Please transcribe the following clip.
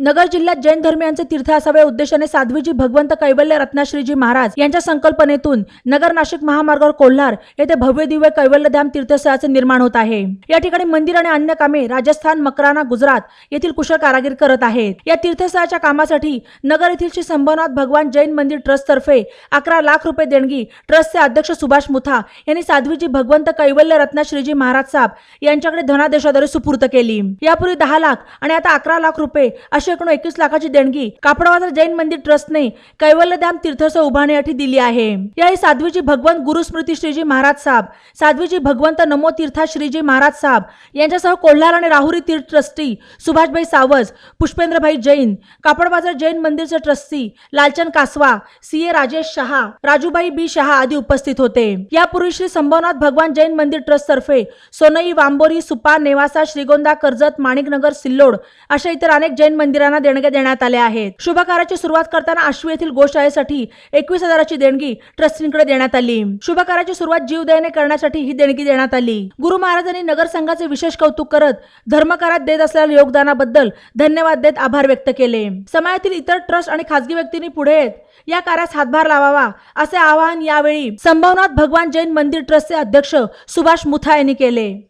नगर जिल्ह्यात जैन धर्मियांचे तीर्थ असावे उद्देशाने साध्वीजी भगवंत कैवल्य रत्नाश्रीजी महाराज यांच्या संकल्पनेतून नगर नाशिक महामार्गावर कोल्हार येथे भव्य दिव्य कैवल्यधाम तीर्थस्थळाचे निर्माण होत आहे. या ठिकाणी मंदिर आणि अन्य कामे राजस्थान मकराना गुजरात येथील कुशल कारागीर करत आहेत. या तीर्थस्थळाच्या कामासाठी नगर येथील श्री संभवनाथ भगवान जैन मंदिर ट्रस्ट तर्फे अकरा लाख रुपये देणगी ट्रस्टचे अध्यक्ष सुभाष मुथा यांनी साध्वीजी भगवंत कैवल्य रत्नाश्रीजी महाराज साहेब यांच्याकडे धनादेशाद्वारे सुपूर्त केली. यापूर्वी दहा लाख आणि आता अकरा लाख रुपये अशी एकूण एकोणीस लाखाची देणगी. कापड बाजार जैन मंदिर ट्रस्टने कैवल्यधाम तीर्थस्थळ उभारण्यासाठी दिली आहे. याही साध्वीजी भगवंत गुरुस्मृती श्रीजी महाराज साहेब साध्वीजी भगवंत नमो तीर्था श्रीजी महाराज साहेब यांच्यासह कोल्हार आणि राहुरी तीर्थ ट्रस्टी सुभाषभाई सावज पुष्पेंद्रभाई जैन कापड बाजार Jain मंदिरचे trustee Lalchand Kaswa C A Rajesh Shah Rajubai B Shah आदी उपस्थित होते. यापूर्वी श्री संभवनाथ भगवान जैन मंदिर ट्रस्ट तर्फे सोनई वांबोरी सुपा नेवासा श्रीगोंदा कर्जत माणिकनगर सिल्लोड अशा इतर अनेक जैन मंदिर मंदिरांना देणग्या देण्यात आल्या आहेत. शुभ कार्याची सुरुवात करताना आश्वी येथील गोशाळेसाठी एकवीस हजाराची देणगी ट्रस्टींकडे देण्यात आली. शुभ कार्याची सुरुवात जीवदयाने करण्यासाठी ही देणगी देण्यात आली. गुरु महाराजांनी नगर संघाचे विशेष कौतुक करत धर्मकारात देत असलेल्या योगदानाबद्दल धन्यवाद देत आभार व्यक्त केले. समाजातील इतर ट्रस्ट आणि खासगी व्यक्तींनी पुढे येत या कार्यास हातभार लावावा असे आवाहन यावेळी संभवनाथ भगवान जैन मंदिर ट्रस्टचे अध्यक्ष सुभाष मुथा यांनी केले.